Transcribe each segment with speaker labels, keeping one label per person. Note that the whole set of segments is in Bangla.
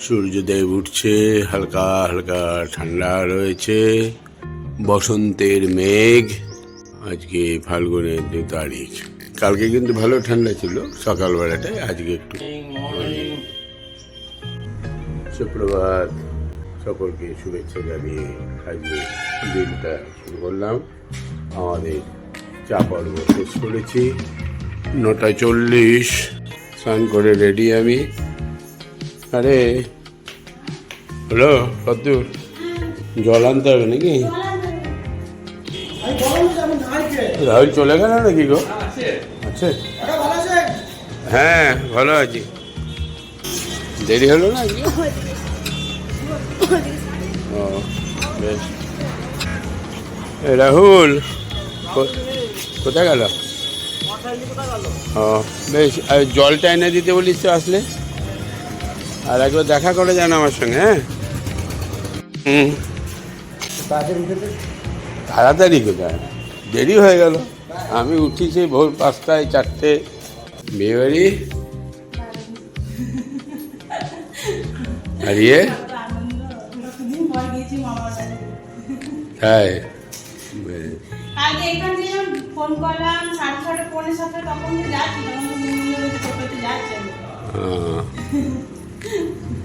Speaker 1: সূর্যদেব উঠছে, হালকা হালকা ঠান্ডা রয়েছে। বসন্তের মেঘ। আজকে ফাল্গুনের দু তারিখ। কালকে কিন্তু ভালো ঠান্ডা ছিল, সকালবেলাটায় আজকে একটু সুপ্রভাত। সকলকে শুভেচ্ছা জানিয়ে আজকে দিনটা শুরু করলাম। আমাদের চা পর্ব শেষ করেছি। নটা চল্লিশ। স্নান করে রেডি আমি। আরে, হ্যালো কদ্দূর জল আনতে হবে নাকি? রাহুল চলে গেল নাকি গো? আছে। হ্যাঁ ভালো আছি। দেরি হলো না ও, বেশ। রাহুল কোথায় গেল? ও, বেশ। আর জলটা এনে দিতে বলিস তো আসলে? আর একবার দেখা করে যান আমার সঙ্গে হ্যাঁ? হুম। তাড়াতাড়ি কোথায় দেরি হয়ে গেল। আমি উঠি সেই ভোর পাঁচটায় চারটে। বিয়েবাড়ি আর ইয়ে। তাই।
Speaker 2: ফোন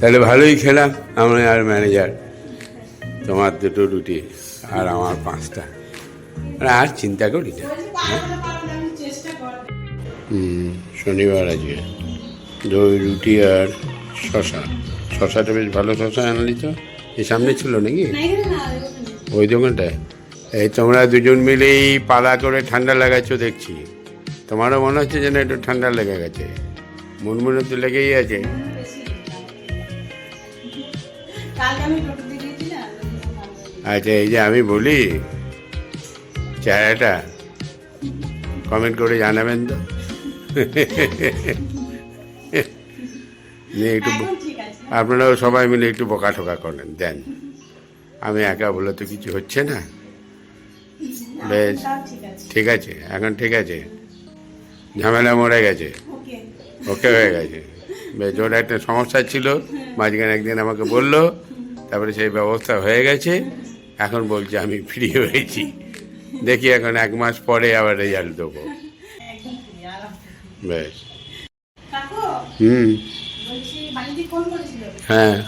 Speaker 1: তাহলে ভালোই খেলাম আমরা আর ম্যানেজার তোমার দুটো রুটি আর আমার পাঁচটা। মানে আর চিন্তা করি না
Speaker 2: করব
Speaker 1: হুম, শনিবার আজকে। দই রুটি আর শশা শশাটা বেশ ভালো শশা আনলি তো? এই সামনে ছিল নাকি? ওই দোকানটায়? এই তোমরা দুজন মিলেই পালা করে ঠান্ডা লাগাচ্ছ দেখছি। তোমারও মনে হচ্ছে যেন একটু ঠান্ডা লেগে গেছে। মুনমুনে তো লেগেই আছে। আচ্ছা এই যে আমি বলি চেহারাটা কমেন্ট করে জানাবেন তো? নিয়ে একটু আপনারাও সবাই মিলে একটু বোকা ঠোকা করেন দেন। আমি একা বলে তো কিছু হচ্ছে না। বেশ
Speaker 2: ঠিক আছে।
Speaker 1: এখন ঠিক আছে। ঝামেলা মরে গেছে।
Speaker 2: ওকে।
Speaker 1: ওকে হয়ে গেছে। বেশ ওর একটা সমস্যা ছিল মাঝখানে একদিন আমাকে বলল তারপরে সেই ব্যবস্থা হয়ে গেছে। এখন বলছে আমি ফ্রি হয়েছি। দেখি এখন এক মাস পরে আবার রেজাল্ট দেবো। বেশ। হুম। হ্যাঁ।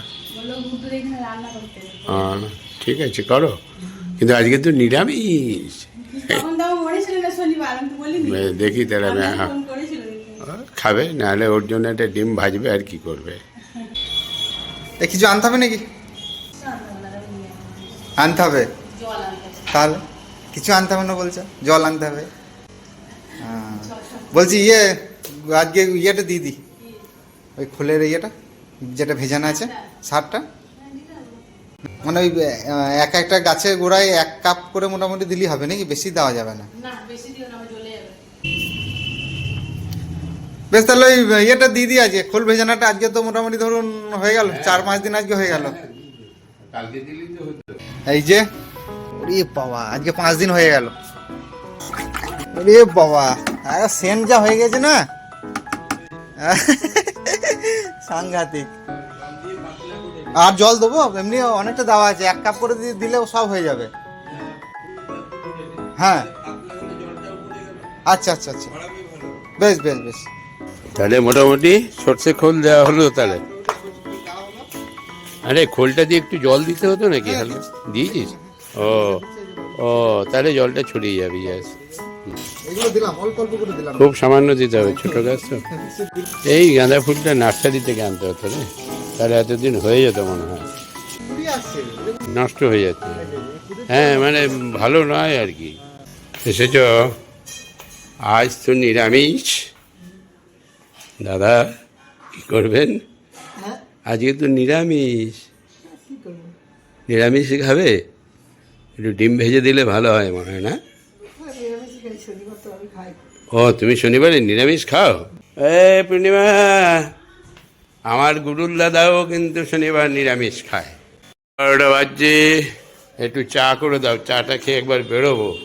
Speaker 1: ঠিক আছে করো। কিন্তু আজকে তো নিরামিষ। দেখি তাহলে আমি। খাবে নাহলে ওর জন্য একটা ডিম ভাজবে আর কি করবে।
Speaker 3: কিছু আনতে হবে নাকি? আনতে হবে? তাহলে কিছু আনতে হবে না বলছে? জল আনতে হবে। হ্যাঁ। বলছি ইয়ে আজকে ইয়েটা দিয়ে দিই ওই খোলের ইয়েটা যেটা ভেজানো আছে সারটা। মানে ওই এক একটা গাছের গোড়ায় এক কাপ করে মোটামুটি দিলেই হবে নাকি? বেশি দেওয়া যাবে না।
Speaker 2: না বেশি
Speaker 3: তাহলে ওই ইয়েটা দিয়ে দিই আজকে। খোল ভেজানাটা আজকে তো মোটামুটি ধরুন হয়ে গেল। চার পাঁচ দিন আজকে হয়ে গেল।
Speaker 1: কালকে দিলি তো হতো।
Speaker 3: এই যে ওরে বাবা আজকে পাঁচ দিন হয়ে গেল। ওরে বাবা আর সেন্ট যা হয়ে গেছে না? সাংঘাতিক। আর জল দেবো এমনি অনেকটা দেওয়া আছে এক কাপ করে দিয়ে দিলেও সব হয়ে যাবে। হ্যাঁ। আচ্ছা আচ্ছা আচ্ছা। বেশ বেশ বেশ।
Speaker 1: তাহলে মোটামুটি সর্ষে খোল দেওয়া হলো তাহলে। আরে খোলটা দিয়ে একটু জল দিতে হতো নাকি? হ্যালো দিয়েছিস? ও ও তাহলে জলটা ছড়িয়ে যাবে ইয়াস খুব সামান্য দিতে হবে ছোট গাছ তো। এই গাঁদা ফুলটা নার্সারি থেকে আনতে হতো রে। তাহলে এতদিন হয়ে যেত মনে হয়। নষ্ট হয়ে যাচ্ছে হ্যাঁ মানে ভালো নয় আর কি। এসেছ? আজ তো নিরামিষ। দাদা কি করবেন? আজকে তো নিরামিষ। নিরামিষ খাবে? একটু ডিম ভেজে দিলে ভালো হয় মনে হয়, না? ও, তুমি শনিবারে নিরামিষ খাও? এ, পূর্ণিমা, আমার গুরুল দাদাও কিন্তু শনিবার নিরামিষ খায়। বারোটা বাজছে, একটু চা করে দাও, চাটা খেয়ে একবার বেরোবো।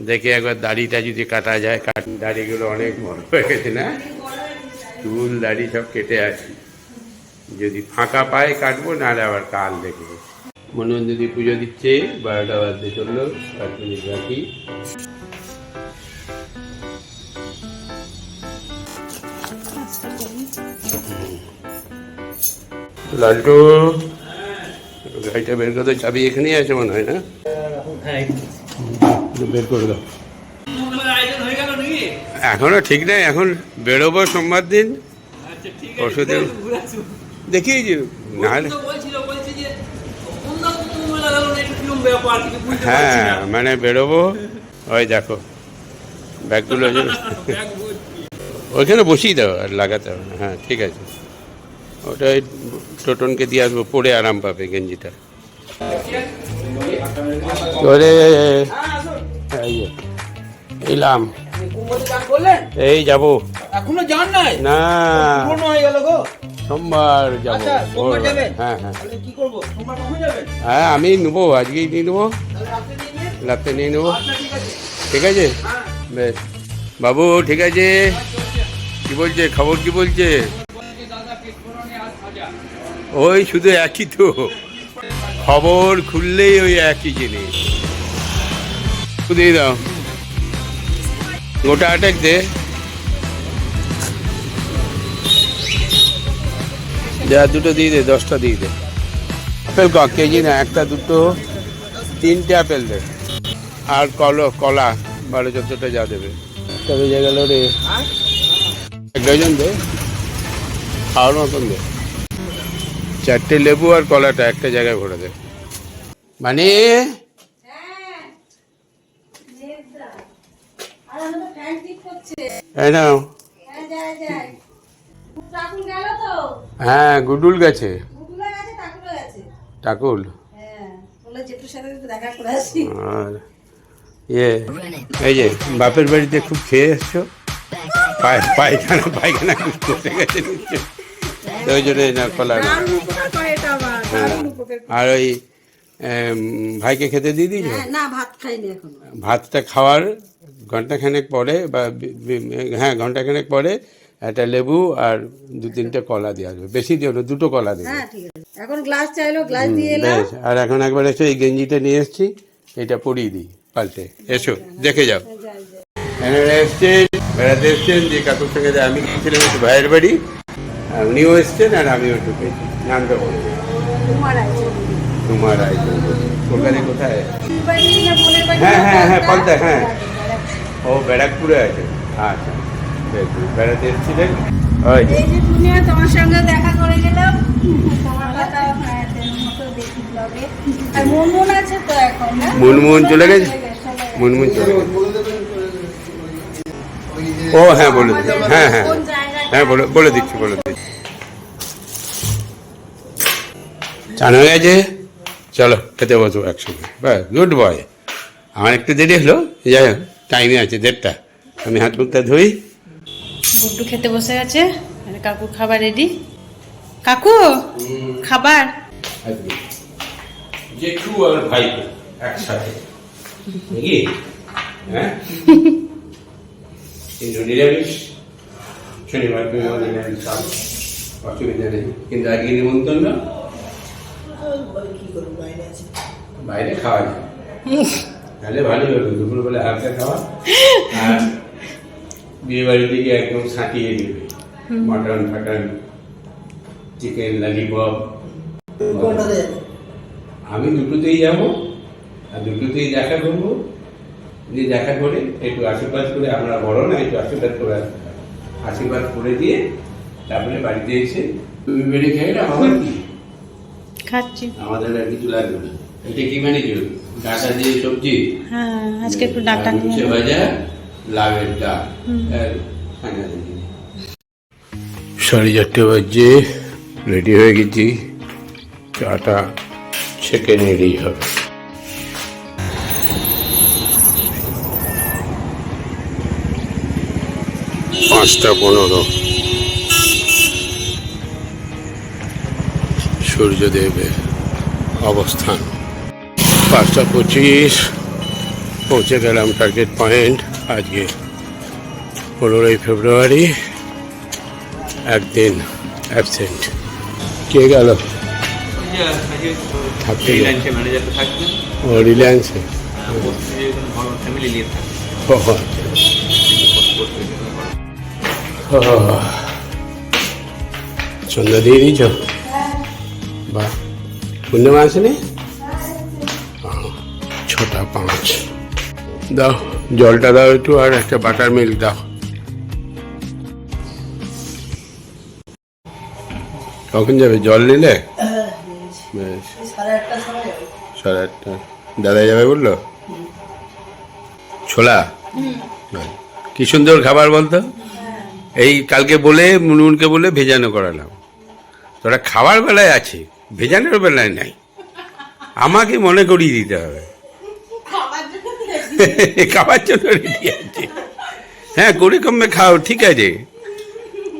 Speaker 1: দেখে একবার দাড়িটা যদি কাটা যায় দাড়িগুলো অনেক বড় হয়ে গেছে, না? চুল, দাড়ি সব কেটে আছি। যদি ফাঁকা পায় কাটবো নাহলে আবার কাল দেখব। মনোজ যদি পুজো দিচ্ছে বারোটা বাজতে চলল পাঁচ মিনিট বাকি লালটু গাড়িটা বের করে দাও, চাবি এখানেই আছে মনে হয় না? বের করে দাও। এখনও ঠিক নাই এখন বেরোবো সোমবার দিন। ওষুধের দেখি যে নাহলে হ্যাঁ মানে বেরোবো ওই দেখো ব্যাগগুলো ওইখানে বসিয়ে দাও আর লাগাতে হবে হ্যাঁ ঠিক আছে। ওটাই টোটনকে দিয়ে আসব পরে আরাম পাবে গেঞ্জিটা। ওরে এই এলাম এই যাব।
Speaker 4: এখনও যান নাই?
Speaker 1: না।
Speaker 4: পুরনো হয়ে গেল গো।
Speaker 1: সোমবার যাব।
Speaker 4: আচ্ছা?
Speaker 1: হ্যাঁ হ্যাঁ। হ্যাঁ আমি নেব আজকেই নিয়ে নেব।
Speaker 4: রাত্রে নিয়ে
Speaker 1: নেব।
Speaker 4: ঠিক আছে।
Speaker 1: ঠিক আছে?
Speaker 4: হ্যাঁ।
Speaker 1: বেশ। বাবু ঠিক আছে? কি বলছে? খবর কি বলছে? ওই শুধু একই তো। খবর খুললেই ওই একই জিনিস। দিয়ে দাও। গোটা আটেক দে। যা দুটো দিয়ে দে দশটা দিয়ে দে। আপেল ক কেজি না একটা দুটো তিনটে আপেল দে। আর কল কলা বারো চোদ্দটা যা দেবে। একটা বেজে গেল রে। এক ডজন দে। খাওয়ার মতন দে। চারটে লেবু আর কলাটা একটা জায়গায় ভরে দে। মানে?
Speaker 2: হ্যাঁ।
Speaker 1: হ্যাঁ গুডুল গেছে।
Speaker 2: টাকুল হ্যাঁ
Speaker 1: ইয়ে এই যে বাপের বাড়িতে খুব খেয়ে এসছো? পায়খানা পায়খানা খুব করতে গেছে ওই জন্য না
Speaker 2: উপকার করে।
Speaker 1: আর ওই ভাইকে খেতে দিয়ে দিয়েছ?
Speaker 2: হ্যাঁ, না ভাত খাইনি এখনও।
Speaker 1: ভাতটা খাওয়ার ঘন্টাখানেক পরে বি- হ্যাঁ ঘন্টাখানেক পরে একটা লেবু আর দু তিনটে কলা দিয়ে আসবে। বেশি দিও না দুটো কলা দেবে।
Speaker 2: হ্যাঁ এখন গ্লাস চাইলো গ্লাস দিয়ে
Speaker 1: বেশ। আর এখন একবার এসে এই গেঞ্জিটা নিয়ে এসছি এটা পরিয়ে দিই পাল্টে। এসো দেখে যাও। এনারা এসছেন বেড়াতে এসছেন যে কাকুর সঙ্গে আমি গিয়েছিলাম একটু ভাইয়ের বাড়ি উনিও এসছেন আর আমিও ঢুকেছি নামটা বলছি
Speaker 2: তোমার
Speaker 1: তোমার কলকাতায় কোথায়? হ্যাঁ, হ্যাঁ, হ্যাঁ? পদ্মা, হ্যাঁ। ও ব্যারাকপুরে আছে। আচ্ছা। বেড়াতে এসেছিলেন ওই।
Speaker 2: তোমার সঙ্গে দেখা করে গেলাম। হ্যাঁ মনমন আছে তো এখন না?
Speaker 1: মুনমুন চলে গেছে?
Speaker 2: চলে
Speaker 1: মুনমুন চলে গেছে। ও হ্যাঁ বলে হ্যাঁ হ্যাঁ। হ্যাঁ বলে বলে দিচ্ছি বলে দিচ্ছি। চান হয়ে গেছে? চলো খেতে বসবো একসঙ্গে। বাস গুড বয়। আমার একটু দেরি হলো যাই হোক টাইমে আছে দেড়টা। আমি হাত মুখটা ধুই।
Speaker 2: গুড্ডু খেতে বসে গেছে। আর কাকুর খাবার রেডি কাকু খাবার?
Speaker 1: জেঠু আর ভাই একসাথে। নাকি? হ্যাঁ? কিন্তু নিরামিষ। শনিবার নিরামিষ খাও অসুবিধা নেই। কিন্তু আজকে নিমন্ত্রণ না? বাইরে খাওয়া যায়। তাহলে ভালোই হলো দুপুরবেলা হালকা খাওয়া। আর বিয়ে বাড়ির দিকে একদম সাঁটিয়ে দেবে মটন ফাটন চিকেন লালিপপ আমি দুটোতেই যাব আর দুটোতেই দেখা করব। দিয়ে দেখা করে একটু আশীর্বাদ করে আমরা বড় না একটু আশীর্বাদ করে আসতে। আশীর্বাদ করে দিয়ে তারপরে বাড়িতে এসে তুমি বেড়ে খেয়ে না আমার কি?
Speaker 2: খাচ্ছি।
Speaker 1: আমাদের আর কিছু লাগবে না। এটা কি বানিয়েছ ডাটা দিয়ে সবজি?
Speaker 2: হ্যাঁ আজকে একটু ডাটা নিয়ে
Speaker 1: ভাজা লাভের ডাল। দিয়ে। সাড়ে চারটে বাজে রেডি হয়ে গেছি। চাটা ছেঁকে নিলেই হবে। পাঁচটা পনেরো। সূর্যদেবের অবস্থান। পাঁচটা পঁচিশ, পৌঁছে গেলাম টার্গেট পয়েন্ট আজকে পনেরোই ফেব্রুয়ারি, একদিন অ্যাবসেন্ট কে গেল? ও রিলায়েন্সে? সন্ধ্যা দিয়ে দিয়েছ? বাহ পূর্ণিমা আসেনি? ছটা পাঁচ। দাও, জলটা দাও একটু আর একটা বাটার মিল্ক দাও। কখন যাবে জল নিলে? সাড়ে আটটা দাদা যাবে বলল? ছোলা? বাহ, কি সুন্দর খাবার বলতো? এই কালকে বলে মুনমুনকে বলে ভেজানো করালাম তোরা খাওয়ার বেলায় আছে ভেজানোর বেলায় নাই। আমাকে মনে করিয়ে দিতে হবে। খাবার জন্য রেডি আছে। হ্যাঁ করে কমবে খাও ঠিক আছে।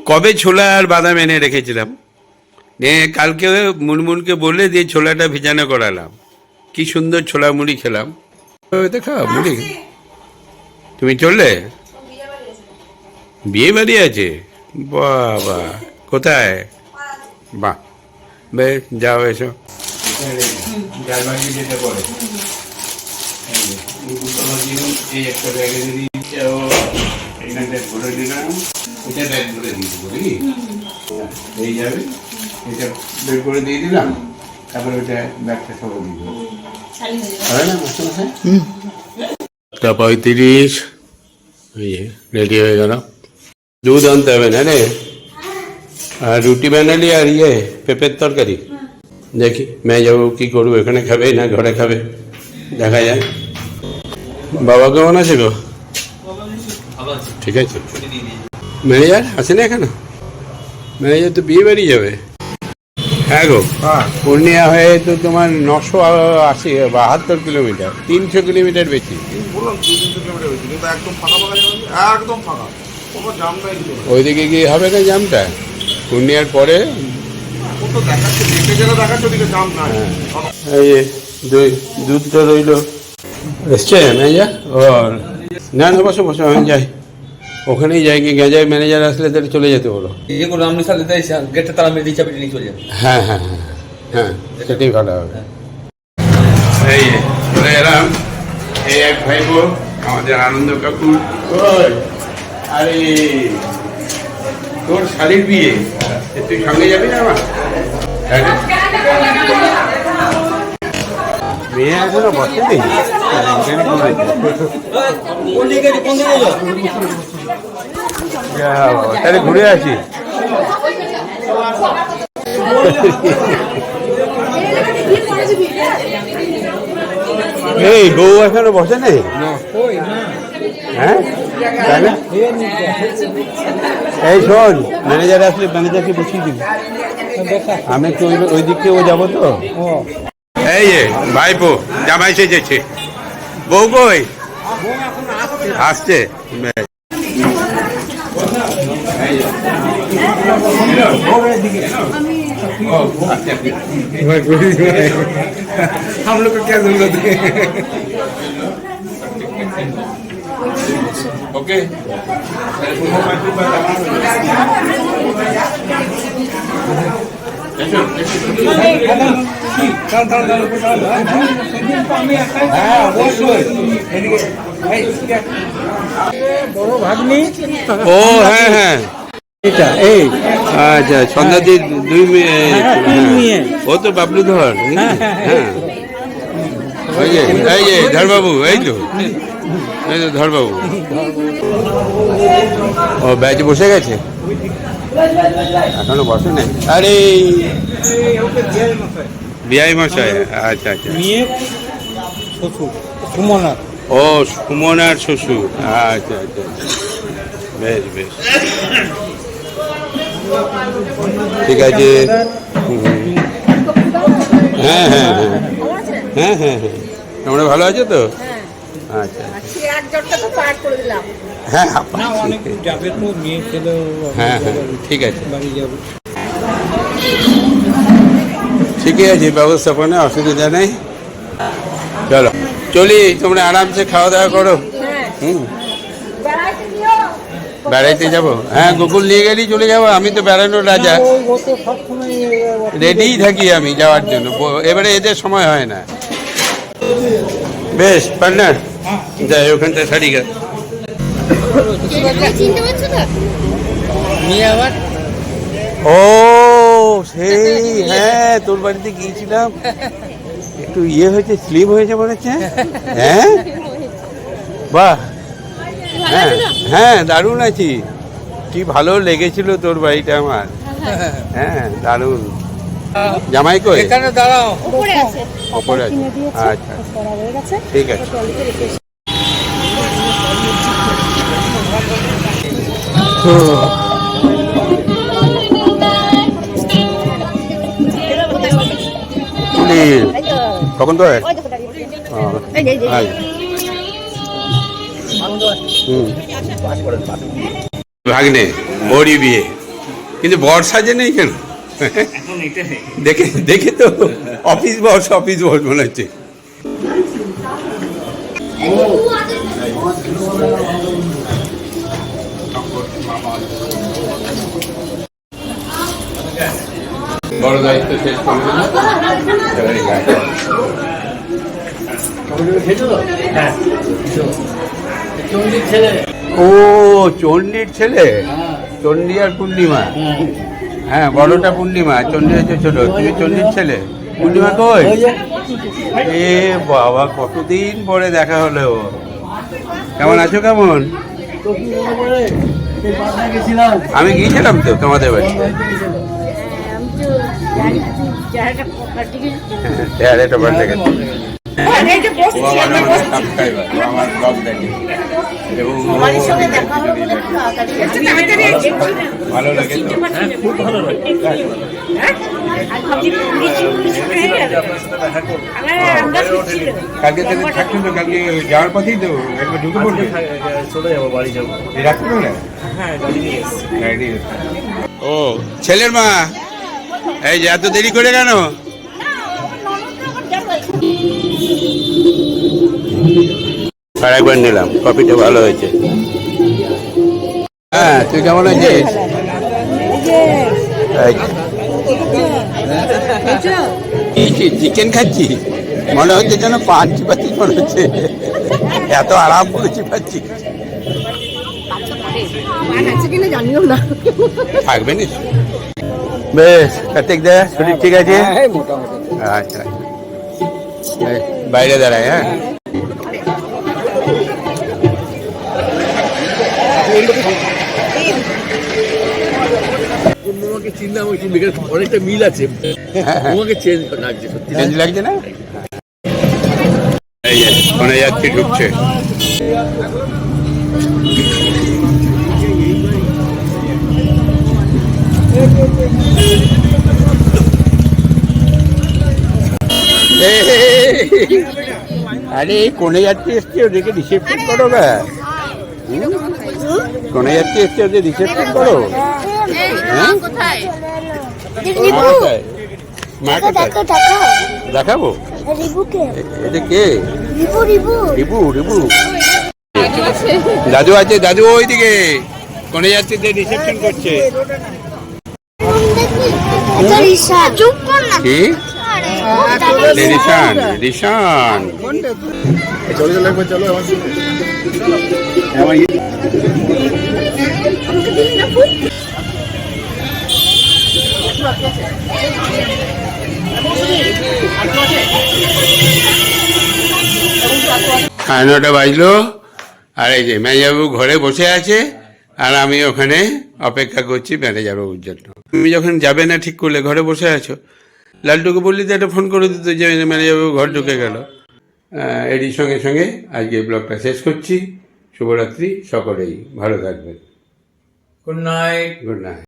Speaker 1: কবে ছোলা আর বাদাম এনে রেখেছিলাম? কালকে মুনমুনকে বলে দিয়ে ছোলাটা ভেজানো করালাম। কি সুন্দর ছোলা মুড়ি খেলাম। তো খাও মুড়ি। তুমি চললে? বিয়ে বাড়ি আছে। বাবা কোথায়? বাহ বেশ যাও এসো। এই যাবে। এটা বের করে দিয়ে দিলাম তারপরে ওটা ব্যাগটা সব দিয়ে দেবো হবে না মাস্টারমশাই তা পঁয়ত্রিশ। এই রেডি হয়ে গেল। দুধ আনতে হবে না রে? আর রুটি বানালি আর ইয়ে পেঁপের তরকারি? দেখি মেয়ে যাব কি করব এখানে খাবে না ঘরে খাবে? দেখা যায় বাবা কেমন আছে গো? ঠিক আছে। ম্যানেজার আছে না এখনও? ম্যানেজার তো বিয়ে বাড়ি যাবে। হ্যাঁ গো। পূর্ণিয়া হয়ে তো তোমার নশো আশি বাহাত্তর কিলোমিটার তিনশো কিলোমিটার বেশি। ওইদিকে গিয়ে হবে না জামটা? পূর্ণিয়ার পরে?
Speaker 5: নাই।
Speaker 1: এই দুধটা রইল। এসছে ম্যানেজার ও না না বসো বসো আমি যাই। ওখানেই যাই কি ম্যানেজার আসলে তাহলে চলে যেতে বলো।
Speaker 4: ইয়ে করো আপনি সাথে গেটটা তালা মেরে দিয়ে নিয়ে চলে যাবে।
Speaker 1: হ্যাঁ হ্যাঁ হ্যাঁ হ্যাঁ সেটাই ভালো হবে। এই যে, চলে এলাম। এই এক ভাই আমাদের আনন্দ কাকুর। আরে তোর শালির বিয়ে? তুই সঙ্গে যাবি না আমার? হ্যাঁ। মেয়ে এখনও বসেনি? এখানে তাহলে ঘুরে আসি। এই, বউ এখনও বসে নেই? হ্যাঁ? এই শোন, ম্যানেজার আসলে ম্যানেজারকে বসিয়ে দিবি। আমি ওই ওই দিক থেকে ও যাব তো। এই যে, ভাইপো, জামাই সেজেছে। বউ কই? আসছে।
Speaker 5: हम लोग को क्या जरूरत है
Speaker 1: ओके ও হ্যাঁ হ্যাঁ
Speaker 6: এটা এই।
Speaker 1: আচ্ছা সন্ধ্যাদি দুই মেয়ে
Speaker 6: হ্যাঁ, তিন মেয়ে।
Speaker 1: ও তো বাবলু ধর
Speaker 6: হ্যাঁ, হ্যাঁ,
Speaker 1: হ্যাঁ। ওই যে এই যে ধরবাবু এই তো। এই তো ধরবাবু। ও ব্যাচ বসে গেছে? এখনও বসে নাই? আরে। বিআই মশাই আচ্ছা আচ্ছা।
Speaker 6: মেয়ে শ্বশুর সুমনা
Speaker 1: ও সুমনার শ্বশুর আচ্ছা আচ্ছা। বেশ বেশ। ঠিক আছে। হ্যাঁ হ্যাঁ হ্যাঁ। হ্যাঁ হ্যাঁ হ্যাঁ। তোমরা ভালো আছো তো? আচ্ছা আচ্ছা।
Speaker 2: দিলাম।
Speaker 1: হ্যাঁ
Speaker 6: ছেলে।
Speaker 1: হ্যাঁ হ্যাঁ ঠিক আছে। ঠিকই আছে ব্যবস্থাপনা অসুবিধা নেই। চলো চলি তোমরা আরামসে খাওয়া দাওয়া করো।
Speaker 2: হ্যাঁ।
Speaker 1: হুম।
Speaker 2: বেড়াইতে
Speaker 1: যাব? হ্যাঁ গোকুল নিয়ে গেলেই চলে যাব। আমি তো বেড়ানোর রাজা। রেডিই থাকি আমি যাওয়ার জন্য। এবারে এদের সময় হয় না। বেশ পার্টনার যাই ওখানটা সারি গা।
Speaker 2: চিনতে পারছ তো
Speaker 1: ও সেই হ্যাঁ তোর বাড়িতে গিয়েছিলাম। একটু ইয়ে হয়েছে স্লিপ হয়েছে মনে হচ্ছে? হ্যাঁ? বাহ। হ্যাঁ হ্যাঁ দারুণ আছি। কি ভালো লেগেছিল তোর বাড়িটা আমার। হ্যাঁ দারুণ। জামাই কই?
Speaker 6: এখানে দাঁড়াও।
Speaker 2: উপরে আছে।
Speaker 1: ওপরে আছে। আচ্ছা ঠিক আছে। কখন তো হয়? ভাগ্নে ওরই বিয়ে। কিন্তু বর সাজে নেই কেন? দেখে দেখে তো অফিস বস অফিস বস মনে হচ্ছে। বড় দায়িত্ব শেষ করে দিল এবারে গায়ে। ও চণ্ডীর ছেলে? চণ্ডী আর পূর্ণিমা? হ্যাঁ। বড়টা পূর্ণিমা চণ্ডী হচ্ছে ছোট। তুমি চণ্ডীর ছেলে? পূর্ণিমা কই? এ বাবা কতদিন পরে দেখা হলো? কেমন আছো কেমন? আমি গিয়েছিলাম তো তোমাদের বাড়ি হ্যাঁ বাড়ি থেকে ও আমার দেখে। এবং ভালো লাগে তো। কালকে থেকে থাকছো তো কালকে যাওয়ার পথেই তো একবার ঢুকে পড়বে।
Speaker 4: চলে যাব বাড়ি যাব।
Speaker 1: রাখতে
Speaker 4: হ্যাঁ গাড়ি
Speaker 1: ও ছেলের মা এই যে এত দেরি করে কেন? আর একবার নিলাম কফিটা ভালো হয়েছে। হ্যাঁ তুই কেমন আছিস? চিকেন খাচ্ছি মনে হচ্ছে যেন পাঁচ পাচ্ছি মনে হচ্ছে। এত আরাম করেছি পাচ্ছি থাকবে না? বেশ কার্তিক দা শরীর ঠিক আছে? আচ্ছা। এই, বাইরে দাঁড়ায় হ্যাঁ?
Speaker 4: তোমাকে অনেকটা মিল আছে। তোমাকে চেঞ্জ লাগছে সত্যি।
Speaker 1: চেঞ্জ লাগছে না? এই যে ঢুকছে। আরে কোনে যাত্রী এসছে? ওদেরকে রিসেপশন করো না রিসেপশন করো? হ্যাঁ? দেখাবো? এ- এটা কে? রিবু রিবু। দাদু আছে। দাদু ওইদিকে। কোনে যাচ্ছে যে রিসেপশন করছে। কি? রিশান রিশান।
Speaker 5: চলে চলে চলো আমার সঙ্গে।
Speaker 1: নটা বাজলো, আর এই যে ম্যানেজারবাবু ঘরে বসে আছে, আর আমি ওখানে অপেক্ষা করছি ম্যানেজারবাবুর জন্য। তুমি যখন যাবে না ঠিক করলে ঘরে বসে আছো? লালটুকে বললি তো একটা ফোন করে দিত যে ম্যানেজারবাবু ঘর ঢুকে গেল। এরই সঙ্গে সঙ্গে আজকে ব্লগটা শেষ করছি। শুভরাত্রি সকলেই। ভালো থাকবেন।
Speaker 4: Good night
Speaker 1: good night